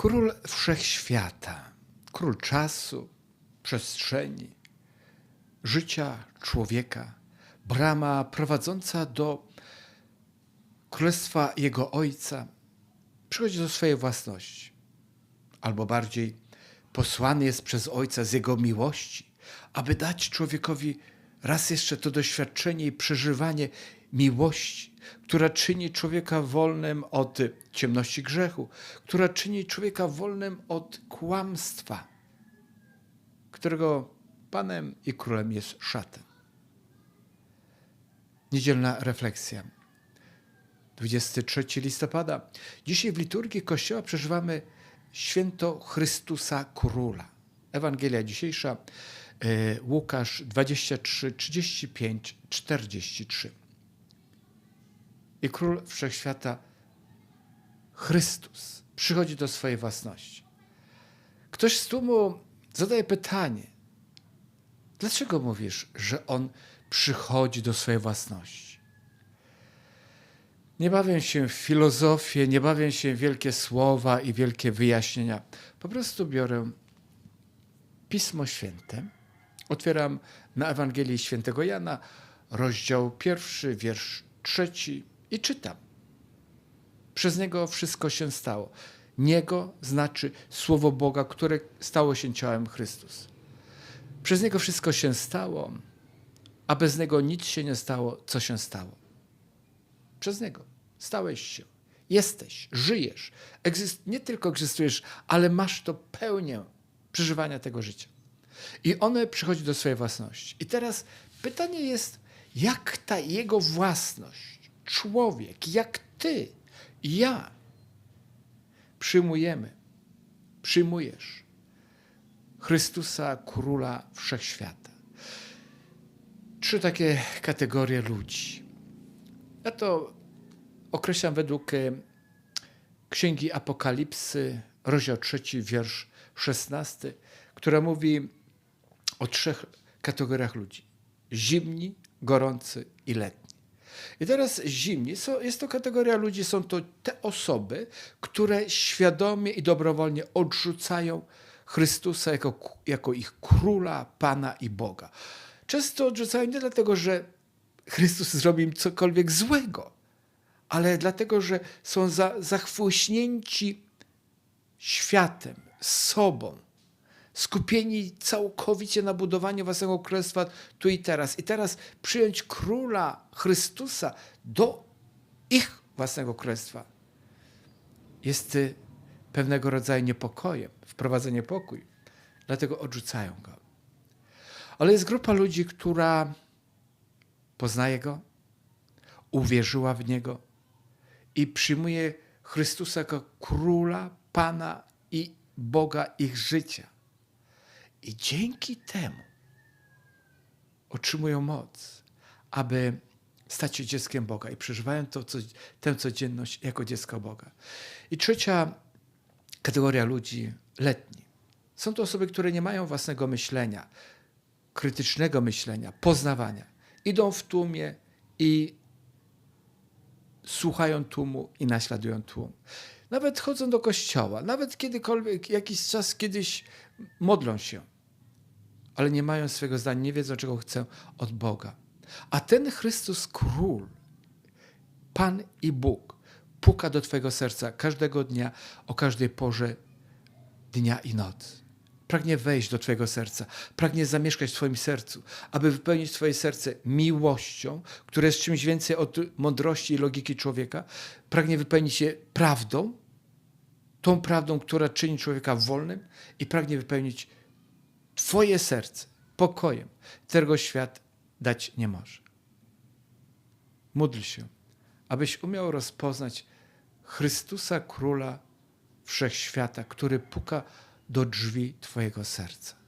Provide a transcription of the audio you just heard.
Król wszechświata, król czasu, przestrzeni, życia człowieka, brama prowadząca do królestwa jego ojca, przychodzi do swojej własności, albo bardziej posłany jest przez ojca z jego miłości, aby dać człowiekowi raz jeszcze to doświadczenie i przeżywanie miłości, która czyni człowieka wolnym od ciemności grzechu, która czyni człowieka wolnym od kłamstwa, którego panem i królem jest szatan. Niedzielna refleksja. 23 listopada. Dzisiaj w liturgii Kościoła przeżywamy święto Chrystusa Króla. Ewangelia dzisiejsza e, Łukasz 23, 35, 43. I Król Wszechświata Chrystus przychodzi do swojej własności. Ktoś z tłumu zadaje pytanie, dlaczego mówisz, że On przychodzi do swojej własności? Nie bawię się w filozofię, nie bawię się w wielkie słowa i wielkie wyjaśnienia. Po prostu biorę Pismo Święte, otwieram na Ewangelii Świętego Jana, rozdział pierwszy, wiersz trzeci i czytam. Przez Niego wszystko się stało. Niego znaczy Słowo Boga, które stało się ciałem Chrystus. Przez Niego wszystko się stało, a bez Niego nic się nie stało, co się stało. Przez Niego stałeś się, jesteś, żyjesz. Egzyst nie tylko egzystujesz, ale masz to pełnię przeżywania tego życia. I one przychodzi do swojej własności. I teraz pytanie jest, jak ta jego własność, człowiek, jak ty, ja, przyjmujemy, przyjmujesz Chrystusa, Króla Wszechświata. Trzy takie kategorie ludzi. Ja to określam według e, Księgi Apokalipsy, rozdział trzeci, wiersz szesnasty, która mówi o trzech kategoriach ludzi. Zimni, gorący i letni. I teraz zimni, jest to kategoria ludzi, są to te osoby, które świadomie i dobrowolnie odrzucają Chrystusa jako, jako ich króla, pana i Boga. Często odrzucają nie dlatego, że Chrystus zrobił im cokolwiek złego, ale dlatego, że są za, zachłyśnięci światem, sobą, skupieni całkowicie na budowaniu własnego królestwa tu i teraz. I teraz przyjąć króla Chrystusa do ich własnego królestwa jest y, pewnego rodzaju niepokojem, wprowadzenie pokój. Dlatego odrzucają go. Ale jest grupa ludzi, która poznaje go, uwierzyła w niego i przyjmuje Chrystusa jako króla, pana i Boga ich życia. I dzięki temu otrzymują moc, aby stać się dzieckiem Boga i przeżywają to, co, tę codzienność jako dziecko Boga. I trzecia kategoria ludzi, letni. Są to osoby, które nie mają własnego myślenia, krytycznego myślenia, poznawania. Idą w tłumie i słuchają tłumu i naśladują tłum. Nawet chodzą do kościoła, nawet kiedykolwiek, jakiś czas kiedyś modlą się, ale nie mają swego zdania, nie wiedzą, czego chcą od Boga. A ten Chrystus Król, Pan i Bóg, puka do Twojego serca każdego dnia, o każdej porze dnia i nocy. Pragnie wejść do Twojego serca, pragnie zamieszkać w Twoim sercu, aby wypełnić Twoje serce miłością, która jest czymś więcej od mądrości i logiki człowieka. Pragnie wypełnić je prawdą, tą prawdą, która czyni człowieka wolnym i pragnie wypełnić Twoje serce pokojem, którego świat dać nie może. Módl się, abyś umiał rozpoznać Chrystusa Króla Wszechświata, który puka do drzwi Twojego serca.